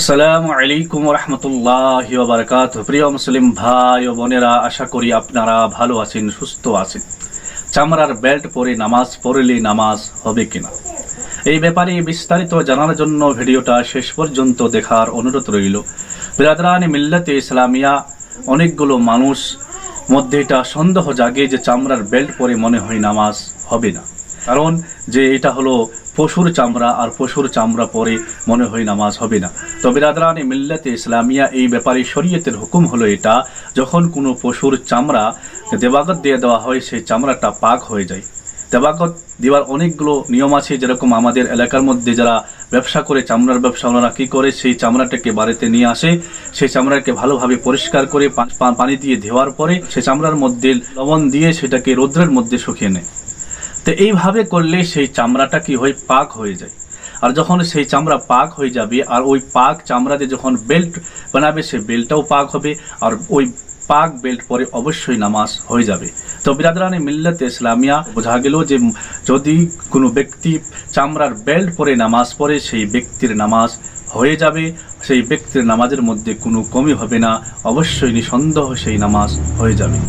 আসসালামু আলাইকুম রহমতুল্লাহ বারকাত প্রিয় মুসলিম ভাই ও বোনেরা, আশা করি আপনারা ভালো আছেন, সুস্থ আছেন। চামড়ার বেল্ট পরে নামাজ পড়লে নামাজ হবে কিনা? এই ব্যাপারে বিস্তারিত জানার জন্য ভিডিওটা শেষ পর্যন্ত দেখার অনুরোধ রইল। বিরাদরানি মিল্লাতে ইসলামিয়া অনেকগুলো মানুষ মধ্যে এটা সন্দেহ জাগে যে চামড়ার বেল্ট পরে মনে হয় নামাজ হবে না। কারণ যে এটা হলো পশুর চামড়া আর পশুর চামড়া পরে মনে হয় নামাজ হবে না। তবে বিরাদরানি মিল্লাতে ইসলামিয়া এই ব্যাপারে শরীয়তের হুকুম হলো এটা, যখন কোনো পশুর চামড়া দেবাগত দিয়ে দেওয়া হয়, সেই চামড়াটা পাক হয়ে যায়। দেবাগত দেওয়ার অনেকগুলো নিয়ম আছে, যেরকম আমাদের এলাকার মধ্যে যারা ব্যবসা করে, চামড়ার ব্যবসা ওনারা কী করে, সেই চামড়াটাকে বাড়িতে নিয়ে আসে, সেই চামড়াকে ভালোভাবে পরিষ্কার করে পানি দিয়ে ধোয়ার পরে, সেই চামড়ার মধ্যে লবণ দিয়ে সেটাকে রৌদ্রের মধ্যে শুকিয়ে নেয়। তো এইভাবে করলে সেই চামড়াটা কি হয় পাক হয়ে যায়। আর যখন সেই চামড়া পাক হয়ে যাবে, আর ওই পাক চামড়াতে যখন বেল্ট বানাবে, সেই বেল্টটাও পাক হবে, আর ওই পাক বেল্ট পরে অবশ্যই নামাজ হয়ে যাবে। তো বিরাদরানি মিল্লাতে ইসলামিয়া বোঝা গেল যে যদি কোনো ব্যক্তি চামড়ার বেল্ট পরে নামাজ পড়ে, সেই ব্যক্তির নামাজ হয়ে যাবে। সেই ব্যক্তির নামাজের মধ্যে কোনো কমি হবে না। অবশ্যই নিঃসন্দেহ সেই নামাজ হয়ে যাবে।